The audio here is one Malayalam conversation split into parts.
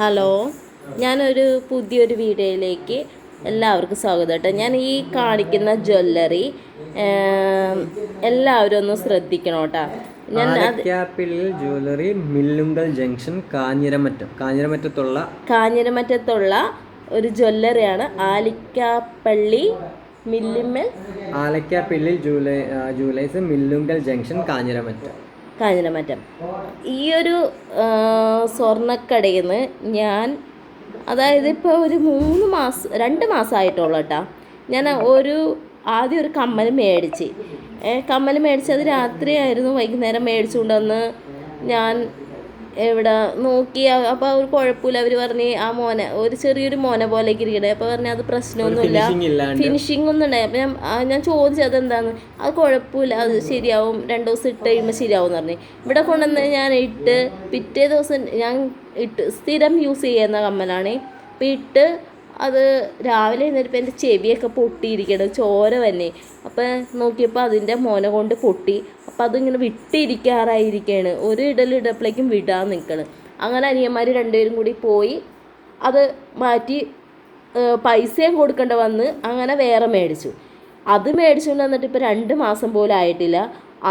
ഹലോ. ഞാനൊരു പുതിയൊരു വീഡിയോയിലേക്ക് എല്ലാവർക്കും സ്വാഗതം കേട്ടോ. ഞാൻ ഈ കാണിക്കുന്ന ജ്വല്ലറി എല്ലാവരും ഒന്ന് ശ്രദ്ധിക്കണം കേട്ടോ. ഞാൻ ജ്വല്ലറി മില്ലുങ്കൽ ജംഗ്ഷൻ കാഞ്ഞിരമറ്റം. കാഞ്ഞിരമറ്റത്തുള്ള കാഞ്ഞിരമറ്റത്തുള്ള ഒരു ജ്വല്ലറിയാണ് ആലിക്കാപ്പള്ളി മില്ലിമ്മൽ. ആലക്കാപ്പിള്ളിൽ ജൂലൈ ജൂലൈസ് മില്ലുങ്കൽ ജംഗ്ഷൻ കാഞ്ഞിരമറ്റം. കാഞ്ഞിരമറ്റം. ഈ ഒരു സ്വർണക്കടയിൽ നിന്ന് ഞാൻ അതായത് ഇപ്പോൾ ഒരു മൂന്ന് മാസം രണ്ട് മാസമായിട്ടുള്ളൂ കേട്ടോ. ഞാൻ ഒരു ആദ്യം ഒരു കമ്മൽ മേടിച്ച്. കമ്മൽ മേടിച്ചത് രാത്രിയായിരുന്നു വൈകുന്നേരം മേടിച്ചുകൊണ്ടുവന്ന് ഞാൻ എവിടെ നോക്കി അപ്പോൾ ഒരു കുഴപ്പമില്ല. അവർ പറഞ്ഞ് ആ മോനെ ഒരു ചെറിയൊരു മോനെ പോലെ ഇരിക്കണേ അപ്പോൾ പറഞ്ഞ അത് പ്രശ്നമൊന്നുമില്ല. ഫിനിഷിംഗ് ഒന്നും ഉണ്ടായി. അപ്പം ഞാൻ ഞാൻ ചോദിച്ചത് എന്താന്ന് അത് കുഴപ്പമില്ല. അത് ശരിയാവും. രണ്ട് ദിവസം ഇട്ട് കഴിയുമ്പോൾ ശരിയാവും എന്ന് പറഞ്ഞു. ഇവിടെ കൊണ്ടുവന്ന് ഞാൻ ഇട്ട് പിറ്റേ ദിവസം ഞാൻ ഇട്ട് സ്ഥിരം യൂസ് ചെയ്യുന്ന കമ്മലാണ്. അപ്പം ഇട്ട് അത് രാവിലെ എഴുന്നേറ്റപ്പോൾ എന്റെ ചെവിയൊക്കെ പൊട്ടിയിരിക്കണം ചോര തന്നെ അപ്പം നോക്കിയപ്പോൾ അതിന്റെ മോനെ കൊണ്ട് പൊട്ടി. അപ്പം അതിങ്ങനെ വിട്ടിരിക്കാറായിരിക്കുകയാണ് ഒരു ഇടലിടപ്പോഴേക്കും വിടാൻ നിൽക്കണം. അങ്ങനെ അനിയന്മാർ രണ്ടുപേരും കൂടി പോയി. അത് മാറ്റി പൈസയും കൊടുക്കേണ്ട വന്ന് അങ്ങനെ വേറെ മേടിച്ചു. അത് മേടിച്ചുകൊണ്ട് വന്നിട്ട് ഇപ്പോൾ രണ്ട് മാസം പോലും ആയിട്ടില്ല.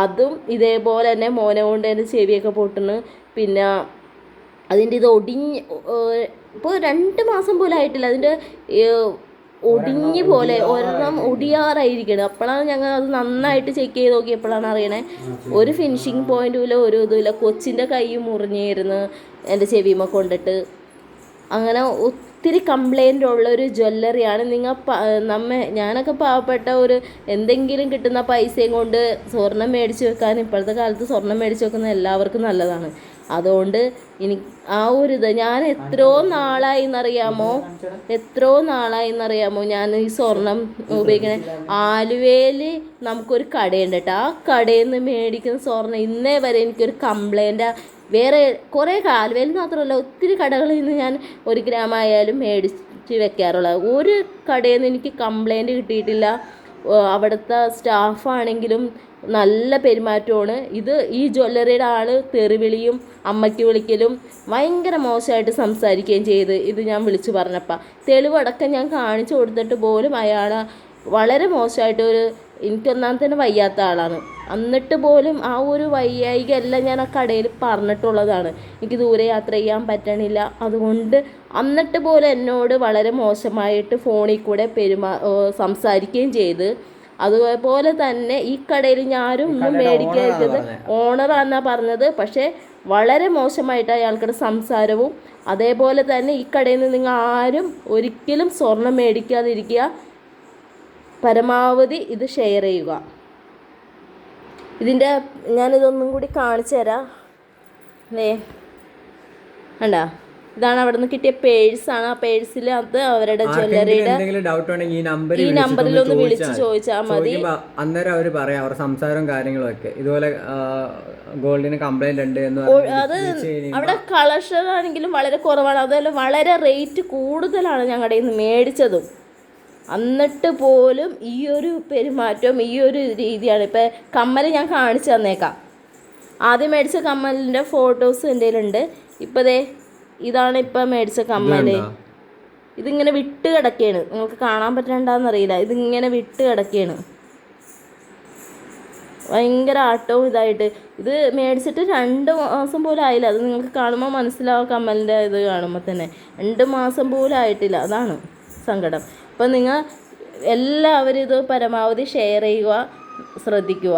അതും ഇതേപോലെ തന്നെ മോനെ കൊണ്ട് എന്റെ ചെവിയൊക്കെ പൊട്ടുന്നു പിന്നെ അതിന്റെ ഇത് ഒടിഞ്ഞ് ഇപ്പോൾ രണ്ട് മാസം പോലും ആയിട്ടില്ല. അതിന്റെ ഒടിഞ്ഞ് പോലെ ഒരെണ്ണം ഒടിയാറായിരിക്കണം. അപ്പോഴാണ് ഞങ്ങൾ അത് നന്നായിട്ട് ചെക്ക് ചെയ്ത് നോക്കിയപ്പോഴാണ് അറിയണേ. ഒരു ഫിനിഷിങ് പോയിന്റും ഇല്ല ഒരു ഇതുമില്ല കൊച്ചിന്റെ കൈ മുറിഞ്ഞിരുന്ന് എന്റെ ചെവിമ കൊണ്ടിട്ട്. അങ്ങനെ ഒത്തിരി കംപ്ലൈന്റ് ഉള്ള ഒരു ജ്വല്ലറിയാണ് നിങ്ങൾ നമ്മെ ഞാനൊക്കെ പാവപ്പെട്ട ഒരു എന്തെങ്കിലും കിട്ടുന്ന പൈസയും കൊണ്ട് സ്വർണം മേടിച്ച് വെക്കാൻ ഇപ്പോഴത്തെ കാലത്ത് സ്വർണം മേടിച്ച് വെക്കുന്ന എല്ലാവർക്കും നല്ലതാണ്. അതുകൊണ്ട് ഇനി ആ ഒരു ഇത് ഞാൻ എത്രയോ നാളായി എന്നറിയാമോ? എത്രയോ നാളായി എന്നറിയാമോ? ഞാൻ ഈ സ്വർണം ഉപയോഗിക്കണേ. ആലുവയിൽ നമുക്കൊരു കടയുണ്ട് കേട്ടോ. ആ കടയിൽ നിന്ന് മേടിക്കുന്ന സ്വർണം ഇന്നേ വരെ എനിക്കൊരു കംപ്ലൈന്റ് വേറെ കുറേ ആലുവയിൽ മാത്രമല്ല ഒത്തിരി കടകളിൽ നിന്ന് ഞാൻ ഒരു ഗ്രാം ആയാലും മേടിച്ച് വെക്കാറുള്ളത്. ഒരു കടയിൽ നിന്ന് എനിക്ക് കംപ്ലൈന്റ് കിട്ടിയിട്ടില്ല. അവിടുത്തെ സ്റ്റാഫാണെങ്കിലും നല്ല പെരുമാറ്റമാണ്. ഇത് ഈ ജ്വല്ലറിയുടെ ആൾ തെറിവിളിയും അമ്മയ്ക്ക് വിളിക്കലും ഭയങ്കര മോശമായിട്ട് സംസാരിക്കുകയും ചെയ്ത് ഇത് ഞാൻ വിളിച്ചു പറഞ്ഞപ്പോൾ തെളിവടക്കം ഞാൻ കാണിച്ചു കൊടുത്തിട്ട് പോലും അയാൾ വളരെ മോശമായിട്ട് ഒരു എനിക്കൊന്നാം തന്നെ വയ്യാത്ത ആളാണ്. എന്നിട്ട് പോലും ആ ഒരു വയ്യായിക എല്ലാം ഞാൻ ആ കടയിൽ പറഞ്ഞിട്ടുള്ളതാണ്. എനിക്ക് ദൂരെ യാത്ര ചെയ്യാൻ പറ്റണില്ല. അതുകൊണ്ട് എന്നിട്ട് പോലും എന്നോട് വളരെ മോശമായിട്ട് ഫോണിൽ കൂടെ പെരുമാ സംസാരിക്കുകയും ചെയ്ത്. അതുപോലെ തന്നെ ഈ കടയിൽ ഞാനും ഒന്നും മേടിക്കരുത് ഓണറാന്നാ പറഞ്ഞത്. പക്ഷേ വളരെ മോശമായിട്ട് അയാൾക്കുടെ സംസാരവും അതേപോലെ തന്നെ ഈ കടയിൽ നിന്ന് നിങ്ങൾ ആരും ഒരിക്കലും സ്വർണം മേടിക്കാതിരിക്കുക. പരമാവധി ഇത് ഷെയർ ചെയ്യുക. ഇതിന്റെ ഞാനിതൊന്നും കൂടി കാണിച്ചു തരാം. അല്ലേ കണ്ടാ? ഇതാണ് അവിടെ നിന്ന് കിട്ടിയ ആണ്. ആ പേഴ്സിൽ അത് അവരുടെ ജ്വല്ലറിയുടെ ഈ നമ്പറിൽ ഈ നമ്പറിൽ ഒന്ന് വിളിച്ച് ചോദിച്ചാൽ മതി. അന്നേരം അവർ പറയാം അവരുടെ സംസാരവും കാര്യങ്ങളും ഒക്കെ ഇതുപോലെ ഗോൾഡിന് കംപ്ലൈന്റ് ഉണ്ട് എന്ന് അത് അവിടെ കളക്ഷൻ ആണെങ്കിലും വളരെ കുറവാണ്. അതുപോലെ വളരെ റേറ്റ് കൂടുതലാണ് ഞങ്ങളുടെ ഇന്ന് മേടിച്ചതും. എന്നിട്ട് പോലും ഈ ഒരു പെരുമാറ്റവും ഈ ഒരു രീതിയാണ്. ഇപ്പം കമ്മൽ ഞാൻ കാണിച്ചു തന്നേക്കാം. ആദ്യം മേടിച്ച കമ്മലിന്റെ ഫോട്ടോസ് എന്റെ കയ്യിലുണ്ട്. ഇപ്പം ദേ ഇതാണ് ഇപ്പം മേടിച്ച കമ്മൽ. ഇതിങ്ങനെ വിട്ട് കിടക്കുകയാണ് നിങ്ങൾക്ക് കാണാൻ പറ്റണ്ടെന്നറിയില്ല ഇതിങ്ങനെ വിട്ട് കിടക്കുകയാണ് ഭയങ്കര ആട്ടവും ഇതായിട്ട്. ഇത് മേടിച്ചിട്ട് രണ്ട് മാസം പോലും ആയില്ല. അത് നിങ്ങൾക്ക് കാണുമ്പോൾ മനസ്സിലാവും കമ്മലിന്റെ ഇത് കാണുമ്പോൾ തന്നെ. രണ്ട് മാസം പോലും ആയിട്ടില്ല. അതാണ് സങ്കടം. അപ്പം നിങ്ങൾ എല്ലാവരും ഇത് പരമാവധി ഷെയർ ചെയ്യുക ശ്രദ്ധിക്കുക.